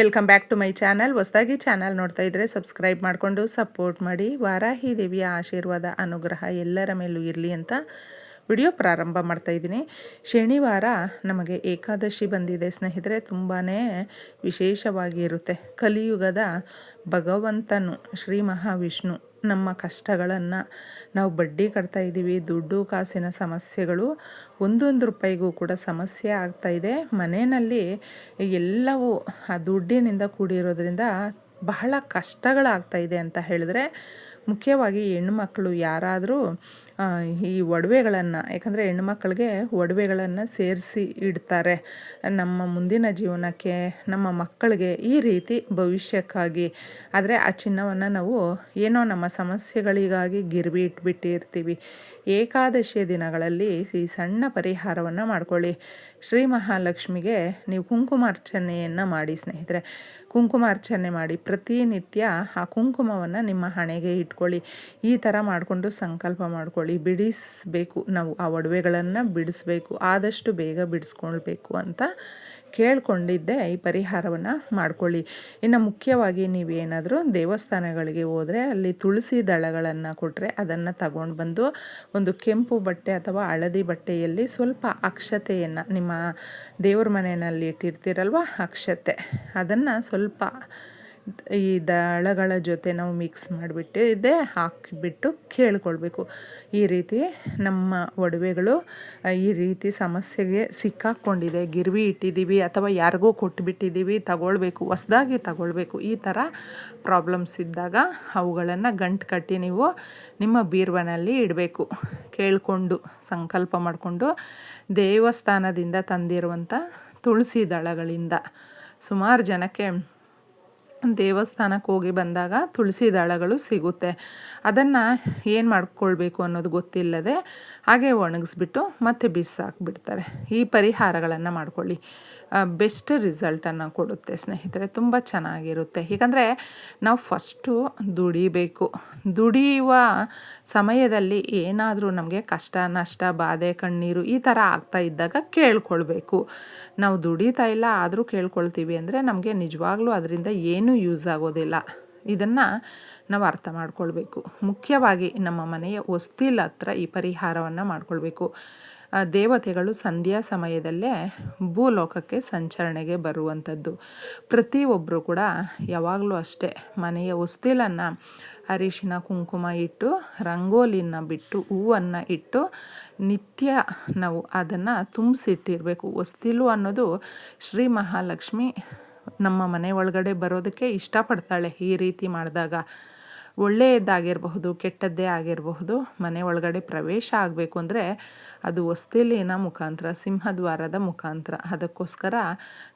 Welcome back to my channel ಹೊಸದಾಗಿ channel ನೋಡ್ತಾ ಇದ್ದರೆ ಸಬ್ಸ್ಕ್ರೈಬ್ ಮಾಡಿಕೊಂಡು ಸಪೋರ್ಟ್ ಮಾಡಿ. ವಾರಾಹಿ ದೇವಿಯ ಆಶೀರ್ವಾದ, ಅನುಗ್ರಹ ಎಲ್ಲರ ಮೇಲೂ ಇರಲಿ ಅಂತ ವಿಡಿಯೋ ಪ್ರಾರಂಭ ಮಾಡ್ತಾ ಇದ್ದೀನಿ. ಶನಿವಾರ ನಮಗೆ ಏಕಾದಶಿ ಬಂದಿದೆ. ಸ್ನೇಹಿತರೆ ತುಂಬಾ ವಿಶೇಷವಾಗಿರುತ್ತೆ. ಕಲಿಯುಗದ ಭಗವಂತನು, ಶ್ರೀ ಮಹಾವಿಷ್ಣು, ನಮ್ಮ ಕಷ್ಟಗಳನ್ನು ನಾವು ಬಡ್ಡಿ ಕಟ್ತಾ ಇದ್ದೀವಿ. ದುಡ್ಡು, ಕಾಸಿನ ಸಮಸ್ಯೆಗಳು, ಒಂದೊಂದು ರೂಪಾಯಿಗೂ ಕೂಡ ಸಮಸ್ಯೆ ಆಗ್ತಾ ಇದೆ. ಮನೆಯಲ್ಲಿ ಎಲ್ಲವೂ ಆ ದುಡ್ಡಿನಿಂದ ಕೂಡಿರೋದ್ರಿಂದ ಬಹಳ ಕಷ್ಟಗಳಾಗ್ತಾ ಇದೆ ಅಂತ ಹೇಳಿದ್ರೆ, ಮುಖ್ಯವಾಗಿ ಹೆಣ್ಣುಮಕ್ಕಳು ಯಾರಾದರೂ ಈ ಒಡವೆಗಳನ್ನು, ಯಾಕಂದರೆ ಹೆಣ್ಮಕ್ಳಿಗೆ ಒಡವೆಗಳನ್ನು ಸೇರಿಸಿ ಇಡ್ತಾರೆ. ನಮ್ಮ ಮುಂದಿನ ಜೀವನಕ್ಕೆ, ನಮ್ಮ ಮಕ್ಕಳಿಗೆ ಈ ರೀತಿ ಭವಿಷ್ಯಕ್ಕಾಗಿ. ಆದರೆ ಆ ಚಿನ್ನವನ್ನು ನಾವು ಏನೋ ನಮ್ಮ ಸಮಸ್ಯೆಗಳಿಗಾಗಿ ಗಿರ್ವಿ ಇಟ್ಬಿಟ್ಟಿರ್ತೀವಿ. ಏಕಾದಶಿಯ ದಿನಗಳಲ್ಲಿ ಈ ಸಣ್ಣ ಪರಿಹಾರವನ್ನು ಮಾಡ್ಕೊಳ್ಳಿ. ಶ್ರೀ ಮಹಾಲಕ್ಷ್ಮಿಗೆ ನೀವು ಕುಂಕುಮಾರ್ಚನೆಯನ್ನು ಮಾಡಿ, ಸ್ನೇಹಿತರೆ. ಕುಂಕುಮಾರ್ಚನೆ ಮಾಡಿ ಪ್ರತಿನಿತ್ಯ ಆ ಕುಂಕುಮವನ್ನು ನಿಮ್ಮ ಹಣೆಗೆ ಇಟ್ಕೊಳ್ಳಿ. ಈ ಥರ ಮಾಡಿಕೊಂಡು ಸಂಕಲ್ಪ ಮಾಡ್ಕೊಳ್ಳಿ. ಬಿಡಿಸಬೇಕು. ನಾವು ಆ ಒಡವೆಗಳನ್ನು ಬಿಡಿಸ್ಬೇಕು. ಆದಷ್ಟು ಬೇಗ ಬಿಡಿಸ್ಕೊಳ್ಬೇಕು ಅಂತ ಕೇಳ್ಕೊಂಡಿದ್ದೆ. ಈ ಪರಿಹಾರವನ್ನು ಮಾಡ್ಕೊಳ್ಳಿ. ಇನ್ನು ಮುಖ್ಯವಾಗಿ ನೀವೇನಾದರೂ ದೇವಸ್ಥಾನಗಳಿಗೆ ಹೋದರೆ ಅಲ್ಲಿ ತುಳಸಿ ದಳಗಳನ್ನು ಕೊಟ್ಟರೆ ಅದನ್ನು ತಗೊಂಡು ಬಂದು ಒಂದು ಕೆಂಪು ಬಟ್ಟೆ ಅಥವಾ ಹಳದಿ ಬಟ್ಟೆಯಲ್ಲಿ ಸ್ವಲ್ಪ ಅಕ್ಷತೆಯನ್ನು ನಿಮ್ಮ ದೇವ್ರ ಮನೆಯಲ್ಲಿ ಇಟ್ಟಿರ್ತೀರಲ್ವ, ಅಕ್ಷತೆ. ಅದನ್ನು ಸ್ವಲ್ಪ ಈ ದಳಗಳ ಜೊತೆ ನಾವು ಮಿಕ್ಸ್ ಮಾಡಿಬಿಟ್ಟು ಇದೇ ಹಾಕಿಬಿಟ್ಟು ಕೇಳ್ಕೊಳ್ಬೇಕು. ಈ ರೀತಿ ನಮ್ಮ ಒಡವೆಗಳು ಈ ರೀತಿ ಸಮಸ್ಯೆಗೆ ಸಿಕ್ಕಾಕ್ಕೊಂಡಿದೆ ಗಿರ್ವಿ ಇಟ್ಟಿದ್ದೀವಿ ಅಥವಾ ಯಾರಿಗೂ ಕೊಟ್ಟುಬಿಟ್ಟಿದ್ದೀವಿ ತಗೊಳ್ಬೇಕು, ಹೊಸ್ದಾಗಿ ತಗೊಳ್ಬೇಕು. ಈ ಥರ ಪ್ರಾಬ್ಲಮ್ಸ್ ಇದ್ದಾಗ ಅವುಗಳನ್ನು ಗಂಟು ಕಟ್ಟಿ ನೀವು ನಿಮ್ಮ ಬೀರ್ವನಲ್ಲಿ ಇಡಬೇಕು. ಕೇಳಿಕೊಂಡು, ಸಂಕಲ್ಪ ಮಾಡಿಕೊಂಡು ದೇವಸ್ಥಾನದಿಂದ ತಂದಿರುವಂಥ ತುಳಸಿ ದಳಗಳಿಂದ ಸುಮಾರು ಜನಕ್ಕೆ ದೇವಸ್ಥಾನಕ್ಕೆ ಹೋಗಿ ಬಂದಾಗ ತುಳಸಿ ದಳಗಳು ಸಿಗುತ್ತೆ. ಅದನ್ನು ಏನು ಮಾಡ್ಕೊಳ್ಬೇಕು ಅನ್ನೋದು ಗೊತ್ತಿಲ್ಲದೆ ಹಾಗೆ ಒಣಗಿಸ್ಬಿಟ್ಟು ಮತ್ತೆ ಬಿಸಾಕ್ಬಿಡ್ತಾರೆ. ಈ ಪರಿಹಾರಗಳನ್ನು ಮಾಡ್ಕೊಳ್ಳಿ. ಬೆಸ್ಟ್ ರಿಸಲ್ಟನ್ನು ಕೊಡುತ್ತೆ ಸ್ನೇಹಿತರೆ. ತುಂಬ ಚೆನ್ನಾಗಿರುತ್ತೆ. ಏಕೆಂದರೆ ನಾವು ಫಸ್ಟು ದುಡಿಬೇಕು. ದುಡಿಯುವ ಸಮಯದಲ್ಲಿ ಏನಾದರೂ ನಮಗೆ ಕಷ್ಟ, ನಷ್ಟ, ಬಾಧೆ, ಕಣ್ಣೀರು ಈ ಥರ ಆಗ್ತಾ ಇದ್ದಾಗ ಕೇಳ್ಕೊಳ್ಬೇಕು. ನಾವು ದುಡಿತಾ ಇಲ್ಲ, ಆದರೂ ಕೇಳ್ಕೊಳ್ತೀವಿ ಅಂದರೆ ನಮಗೆ ನಿಜವಾಗ್ಲೂ ಅದರಿಂದ ಏನೂ ಯೂಸ್ ಆಗೋದಿಲ್ಲ. ಇದನ್ನು ನಾವು ಅರ್ಥ ಮಾಡ್ಕೊಳ್ಬೇಕು. ಮುಖ್ಯವಾಗಿ ನಮ್ಮ ಮನೆಯ ಹೊಸ್ತಿಲ ಹತ್ರ ಈ ಪರಿಹಾರವನ್ನು ಮಾಡ್ಕೊಳ್ಬೇಕು. ದೇವತೆಗಳು ಸಂಧ್ಯಾ ಸಮಯದಲ್ಲೇ ಭೂಲೋಕಕ್ಕೆ ಸಂಚರಣೆಗೆ ಬರುವಂಥದ್ದು ಪ್ರತಿಯೊಬ್ಬರು ಕೂಡ ಯಾವಾಗಲೂ ಅಷ್ಟೇ ಮನೆಯ ಹೊಸ್ತಿಲನ್ನು ಅರಿಶಿನ, ಕುಂಕುಮ ಇಟ್ಟು, ರಂಗೋಲಿನ ಬಿಟ್ಟು, ಹೂವನ್ನು ಇಟ್ಟು ನಿತ್ಯ ನಾವು ಅದನ್ನು ತುಂಬಿಸಿಟ್ಟಿರಬೇಕು. ಹೊಸ್ತಿಲು ಅನ್ನೋದು ಶ್ರೀ ಮಹಾಲಕ್ಷ್ಮಿ ನಮ್ಮ ಮನೆ ಒಳಗಡೆ ಬರೋದಕ್ಕೆ ಇಷ್ಟಪಡ್ತಾಳೆ ಈ ರೀತಿ ಮಾಡಿದಾಗ. ಒಳ್ಳೆಯದ್ದಾಗಿರಬಹುದು, ಕೆಟ್ಟದ್ದೇ ಆಗಿರಬಹುದು, ಮನೆ ಒಳಗಡೆ ಪ್ರವೇಶ ಆಗಬೇಕು ಅಂದರೆ ಅದು ಹೊಸ್ತಿಲಿನ ಮುಖಾಂತರ, ಸಿಂಹದ್ವಾರದ ಮುಖಾಂತರ. ಅದಕ್ಕೋಸ್ಕರ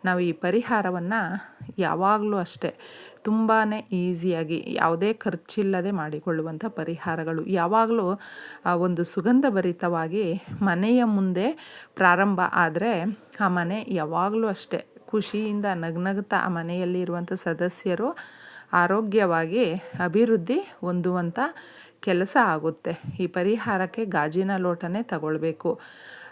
ನಾವು ಈ ಪರಿಹಾರವನ್ನು ಯಾವಾಗಲೂ ಅಷ್ಟೇ ತುಂಬಾ ಈಸಿಯಾಗಿ ಯಾವುದೇ ಖರ್ಚಿಲ್ಲದೆ ಮಾಡಿಕೊಳ್ಳುವಂಥ ಪರಿಹಾರಗಳು. ಯಾವಾಗಲೂ ಒಂದು ಸುಗಂಧಭರಿತವಾಗಿ ಮನೆಯ ಮುಂದೆ ಪ್ರಾರಂಭ ಆದರೆ ಆ ಮನೆ ಯಾವಾಗಲೂ ಅಷ್ಟೇ ಖುಷಿಯಿಂದ ನಗ್ನಗ್ತಾ ಆ ಮನೆಯಲ್ಲಿ ಇರುವಂಥ ಸದಸ್ಯರು ಆರೋಗ್ಯವಾಗಿ ಅಭಿವೃದ್ಧಿ ಹೊಂದುವಂಥ ಕೆಲಸ ಆಗುತ್ತೆ. ಈ ಪರಿಹಾರಕ್ಕೆ ಗಾಜಿನ ಲೋಟನೇ ತಗೊಳ್ಬೇಕು.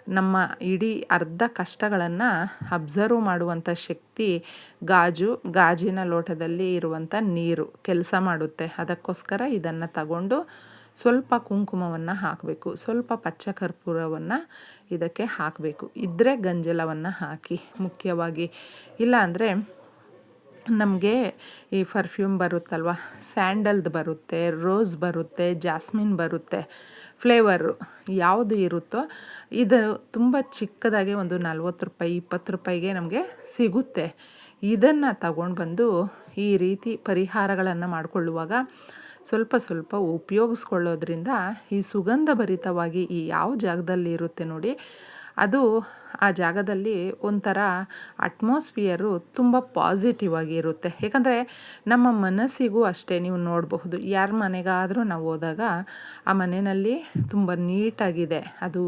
ನಮ್ಮ ಇಡೀ ಅರ್ಧ ಕಷ್ಟಗಳನ್ನು ಅಬ್ಸರ್ವ್ ಮಾಡುವಂಥ ಶಕ್ತಿ ಗಾಜು, ಗಾಜಿನ ಲೋಟದಲ್ಲಿ ಇರುವಂಥ ನೀರು ಕೆಲಸ ಮಾಡುತ್ತೆ. ಅದಕ್ಕೋಸ್ಕರ ಇದನ್ನು ತಗೊಂಡು ಸ್ವಲ್ಪ ಕುಂಕುಮವನ್ನು ಹಾಕಬೇಕು. ಸ್ವಲ್ಪ ಪಚ್ಚ ಕರ್ಪೂರವನ್ನು ಇದಕ್ಕೆ ಹಾಕಬೇಕು. ಇದ್ದರೆ ಗಂಜಲವನ್ನು ಹಾಕಿ ಮುಖ್ಯವಾಗಿ. ಇಲ್ಲಾಂದರೆ ನಮಗೆ ಈ ಪರ್ಫ್ಯೂಮ್ ಬರುತ್ತಲ್ವ? ಸ್ಯಾಂಡಲ್ದು ಬರುತ್ತೆ, ರೋಸ್ ಬರುತ್ತೆ, ಜಾಸ್ಮಿನ್ ಬರುತ್ತೆ. ಫ್ಲೇವರು ಯಾವುದು ಇರುತ್ತೋ ಇದು ತುಂಬ ಚಿಕ್ಕದಾಗಿ ಒಂದು ನಲ್ವತ್ತು ರೂಪಾಯಿ, ಇಪ್ಪತ್ತು ರೂಪಾಯಿಗೆ ನಮಗೆ ಸಿಗುತ್ತೆ. ಇದನ್ನು ತಗೊಂಡು ಬಂದು ಈ ರೀತಿ ಪರಿಹಾರಗಳನ್ನು ಮಾಡಿಕೊಳ್ಳುವಾಗ ಸ್ವಲ್ಪ ಸ್ವಲ್ಪ ಉಪಯೋಗಿಸ್ಕೊಳ್ಳೋದ್ರಿಂದ ಈ ಸುಗಂಧ ಭರಿತವಾಗಿ ಈ ಯಾವ ಜಾಗದಲ್ಲಿ ಇರುತ್ತೆ ನೋಡಿ ಅದು ಆ ಜಾಗದಲ್ಲಿ ಒಂಥರ ಅಟ್ಮಾಸ್ಫಿಯರು ತುಂಬ ಪಾಸಿಟಿವ್ ಆಗಿ ಇರುತ್ತೆ. ಯಾಕಂದರೆ ನಮ್ಮ ಮನಸ್ಸಿಗೂ ಅಷ್ಟೇ ನೀವು ನೋಡಬಹುದು. ಯಾರ ಮನೆಗಾದರೂ ನಾವು ಹೋದಾಗ ಆ ಮನೆಯಲ್ಲಿ ತುಂಬ ನೀಟಾಗಿದೆ ಅದು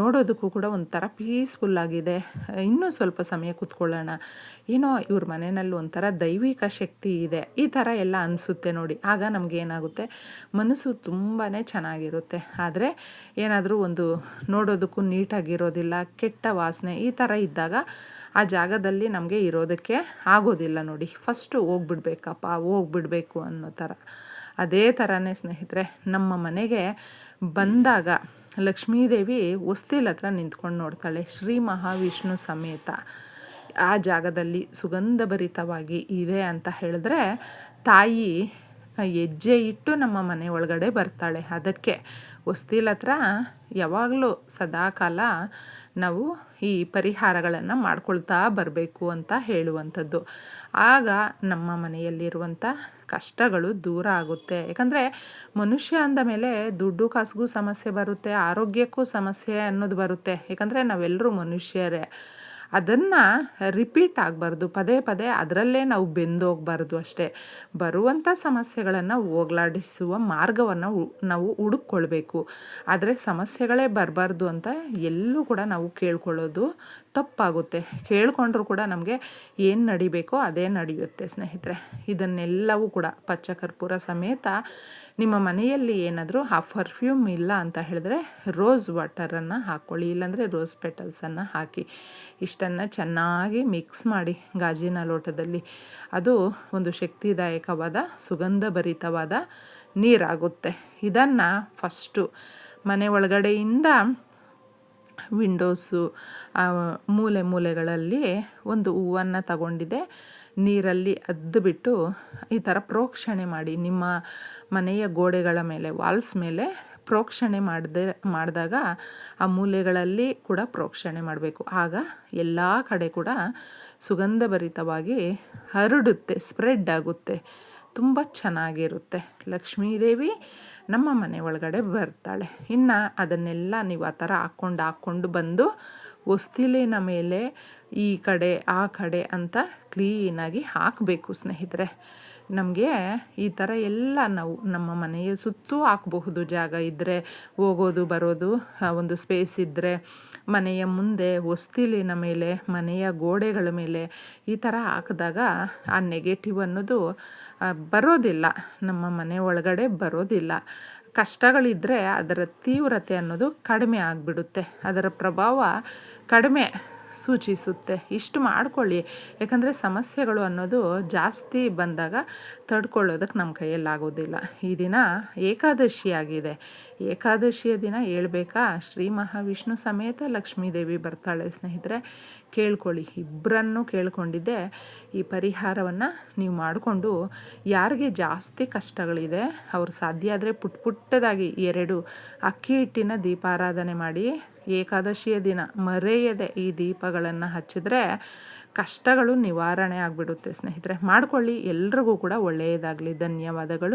ನೋಡೋದಕ್ಕೂ ಕೂಡ ಒಂಥರ ಪೀಸ್ಫುಲ್ಲಾಗಿದೆ ಇನ್ನೂ ಸ್ವಲ್ಪ ಸಮಯ ಕೂತ್ಕೊಳ್ಳೋಣ. ಏನೋ ಇವ್ರ ಮನೆಯಲ್ಲಿ ಒಂಥರ ದೈವಿಕ ಶಕ್ತಿ ಇದೆ. ಈ ಥರ ಎಲ್ಲ ಅನಿಸುತ್ತೆ ನೋಡಿ. ಆಗ ನಮಗೇನಾಗುತ್ತೆ ಮನಸ್ಸು ತುಂಬಾ ಚೆನ್ನಾಗಿರುತ್ತೆ. ಆದರೆ ಏನಾದರೂ ಒಂದು ನೋಡೋದಕ್ಕೂ ನೀಟಾಗಿರೋದಿಲ್ಲ ಕೆಟ್ಟ ವಾಸನೆ ಈ ಥರ ಇದ್ದಾಗ ಆ ಜಾಗದಲ್ಲಿ ನಮಗೆ ಇರೋದಕ್ಕೆ ಆಗೋದಿಲ್ಲ ನೋಡಿ. ಫಸ್ಟು ಹೋಗ್ಬಿಡ್ಬೇಕಪ್ಪ, ಹೋಗ್ಬಿಡ್ಬೇಕು ಅನ್ನೋ ಥರ. ಅದೇ ಥರನೇ ಸ್ನೇಹಿತರೆ, ನಮ್ಮ ಮನೆಗೆ ಬಂದಾಗ ಲಕ್ಷ್ಮೀದೇವಿ ಹೊಸ್ತಿಲ್ ಹತ್ರ ನಿಂತ್ಕೊಂಡು ನೋಡ್ತಾಳೆ, ಶ್ರೀ ಮಹಾವಿಷ್ಣು ಸಮೇತ. ಆ ಜಾಗದಲ್ಲಿ ಸುಗಂಧಭರಿತವಾಗಿ ಇದೆ ಅಂತ ಹೇಳಿದ್ರೆ ತಾಯಿ ಹೆಜ್ಜೆ ಇಟ್ಟು ನಮ್ಮ ಮನೆ ಒಳಗಡೆ ಬರ್ತಾಳೆ. ಅದಕ್ಕೆ ಹೊಸ್ತಿಲ್ ಹತ್ರ ಯಾವಾಗಲೂ ಸದಾಕಾಲ ನಾವು ಈ ಪರಿಹಾರಗಳನ್ನು ಮಾಡ್ಕೊಳ್ತಾ ಬರಬೇಕು ಅಂತ ಹೇಳುವಂಥದ್ದು. ಆಗ ನಮ್ಮ ಮನೆಯಲ್ಲಿರುವಂಥ ಕಷ್ಟಗಳು ದೂರ ಆಗುತ್ತೆ. ಯಾಕಂದರೆ ಮನುಷ್ಯ ಅಂದ ಮೇಲೆ ದುಡ್ಡು ಕಾಸಿಗೂ ಸಮಸ್ಯೆ ಬರುತ್ತೆ, ಆರೋಗ್ಯಕ್ಕೂ ಸಮಸ್ಯೆ ಅನ್ನೋದು ಬರುತ್ತೆ. ಯಾಕಂದರೆ ನಾವೆಲ್ಲರೂ ಮನುಷ್ಯರೇ. ಅದನ್ನು ರಿಪೀಟ್ ಆಗಬಾರ್ದು. ಪದೇ ಪದೇ ಅದರಲ್ಲೇ ನಾವು ಬೆಂದೋಗಬಾರ್ದು ಅಷ್ಟೇ. ಬರುವಂಥ ಸಮಸ್ಯೆಗಳನ್ನು ಹೋಗ್ಲಾಡಿಸುವ ಮಾರ್ಗವನ್ನು ನಾವು ಹುಡುಕ್ಕೊಳ್ಬೇಕು. ಆದರೆ ಸಮಸ್ಯೆಗಳೇ ಬರಬಾರ್ದು ಅಂತ ಎಲ್ಲೂ ಕೂಡ ನಾವು ಕೇಳ್ಕೊಳ್ಳೋದು ತಪ್ಪಾಗುತ್ತೆ. ಕೇಳ್ಕೊಂಡ್ರೂ ಕೂಡ ನಮಗೆ ಏನು ನಡಿಬೇಕೋ ಅದೇ ನಡೆಯುತ್ತೆ ಸ್ನೇಹಿತರೆ. ಇದನ್ನೆಲ್ಲವೂ ಕೂಡ ಪಚ್ಚ ಕರ್ಪೂರ ಸಮೇತ ನಿಮ್ಮ ಮನೆಯಲ್ಲಿ ಏನಾದರೂ ಆ ಪರ್ಫ್ಯೂಮ್ ಇಲ್ಲ ಅಂತ ಹೇಳಿದ್ರೆ ರೋಸ್ ವಾಟರನ್ನು ಹಾಕ್ಕೊಳ್ಳಿ ಇಲ್ಲಾಂದರೆ ರೋಸ್ ಪೆಟಲ್ಸನ್ನು ಹಾಕಿ. ಇಷ್ಟನ್ನು ಚೆನ್ನಾಗಿ ಮಿಕ್ಸ್ ಮಾಡಿ ಗಾಜಿನ ಲೋಟದಲ್ಲಿ. ಅದು ಒಂದು ಶಕ್ತಿದಾಯಕವಾದ, ಸುಗಂಧಭರಿತವಾದ ನೀರಾಗುತ್ತೆ. ಇದನ್ನು ಫಸ್ಟು ಮನೆ ಒಳಗಡೆಯಿಂದ ವಿಂಡೋಸು ಮೂಲೆ ಮೂಲೆಗಳಲ್ಲಿ ಒಂದು ಹೂವನ್ನು ತಗೊಂಡಿದೆ. ನೀರಲ್ಲಿ ಅದ್ದುಬಿಟ್ಟು ಈ ಥರ ಪ್ರೋಕ್ಷಣೆ ಮಾಡಿ, ನಿಮ್ಮ ಮನೆಯ ಗೋಡೆಗಳ ಮೇಲೆ ವಾಲ್ಸ್ ಮೇಲೆ ಪ್ರೋಕ್ಷಣೆ ಮಾಡದೆ, ಮಾಡಿದಾಗ ಆ ಮೂಲೆಗಳಲ್ಲಿ ಕೂಡ ಪ್ರೋಕ್ಷಣೆ ಮಾಡಬೇಕು. ಆಗ ಎಲ್ಲ ಕಡೆ ಕೂಡ ಸುಗಂಧಭರಿತವಾಗಿ ಹರಡುತ್ತೆ ಸ್ಪ್ರೆಡ್ ಆಗುತ್ತೆ. ತುಂಬ ಚೆನ್ನಾಗಿರುತ್ತೆ. ಲಕ್ಷ್ಮೀದೇವಿ ನಮ್ಮ ಮನೆ ಒಳಗಡೆ ಬರ್ತಾಳೆ. ಇನ್ನು ಅದನ್ನೆಲ್ಲ ನೀವು ಆ ಥರ ಹಾಕ್ಕೊಂಡು ಹಾಕ್ಕೊಂಡು ಬಂದು ಹೊಸ್ತಿಲಿನ ಮೇಲೆ ಈ ಕಡೆ, ಆ ಕಡೆ ಅಂತ ಕ್ಲೀನಾಗಿ ಹಾಕಬೇಕು ಸ್ನೇಹಿತರೆ. ನಮಗೆ ಈ ಥರ ಎಲ್ಲ ನಾವು ನಮ್ಮ ಮನೆಯ ಸುತ್ತೂ ಹಾಕಬಹುದು. ಜಾಗ ಇದ್ದರೆ ಹೋಗೋದು, ಬರೋದು ಒಂದು ಸ್ಪೇಸ್ ಇದ್ದರೆ ಮನೆಯ ಮುಂದೆ ಹೊಸ್ತಿಲಿನ ಮೇಲೆ, ಮನೆಯ ಗೋಡೆಗಳ ಮೇಲೆ ಈ ಥರ ಹಾಕಿದಾಗ ಆ ನೆಗೆಟಿವ್ ಅನ್ನೋದು ಬರೋದಿಲ್ಲ. ನಮ್ಮ ಮನೆ ಒಳಗಡೆ ಬರೋದಿಲ್ಲ. ಕಷ್ಟಗಳಿದ್ದರೆ ಅದರ ತೀವ್ರತೆ ಅನ್ನೋದು ಕಡಿಮೆ ಆಗಿಬಿಡುತ್ತೆ. ಅದರ ಪ್ರಭಾವ ಕಡಿಮೆ ಸೂಚಿಸುತ್ತೆ. ಇಷ್ಟು ಮಾಡ್ಕೊಳ್ಳಿ. ಯಾಕಂದರೆ ಸಮಸ್ಯೆಗಳು ಅನ್ನೋದು ಜಾಸ್ತಿ ಬಂದಾಗ ತಡ್ಕೊಳ್ಳೋದಕ್ಕೆ ನಮ್ಮ ಕೈಯಲ್ಲಾಗೋದಿಲ್ಲ ಈ ದಿನ ಏಕಾದಶಿ ಆಗಿದೆ ಏಕಾದಶಿಯ ದಿನ ಹೇಳ್ಬೇಕಾ? ಶ್ರೀ ಮಹಾವಿಷ್ಣು ಸಮೇತ ಲಕ್ಷ್ಮೀದೇವಿ ಬರ್ತಾಳೆ ಸ್ನೇಹಿತರೆ. ಕೇಳ್ಕೊಳ್ಳಿ. ಇಬ್ಬರನ್ನು ಕೇಳ್ಕೊಂಡಿದ್ದೆ. ಈ ಪರಿಹಾರವನ್ನು ನೀವು ಮಾಡಿಕೊಂಡು ಯಾರಿಗೆ ಜಾಸ್ತಿ ಕಷ್ಟಗಳಿದೆ, ಅವ್ರು ಸಾಧ್ಯ ಆದರೆ ಪುಟ್ ಪುಟ್ಟದಾಗಿ ಎರಡು ಅಕ್ಕಿ ಹಿಟ್ಟಿನ ದೀಪಾರಾಧನೆ ಮಾಡಿ, ಏಕಾದಶಿಯ ದಿನ ಮರೆಯದೆ ಈ ದೀಪಗಳನ್ನು ಹಚ್ಚಿದ್ರೆ ಕಷ್ಟಗಳು ನಿವಾರಣೆ ಆಗಿಬಿಡುತ್ತೆ ಸ್ನೇಹಿತರೆ. ಮಾಡ್ಕೊಳ್ಳಿ. ಎಲ್ರಿಗೂ ಕೂಡ ಒಳ್ಳೆಯದಾಗಲಿ. ಧನ್ಯವಾದಗಳು.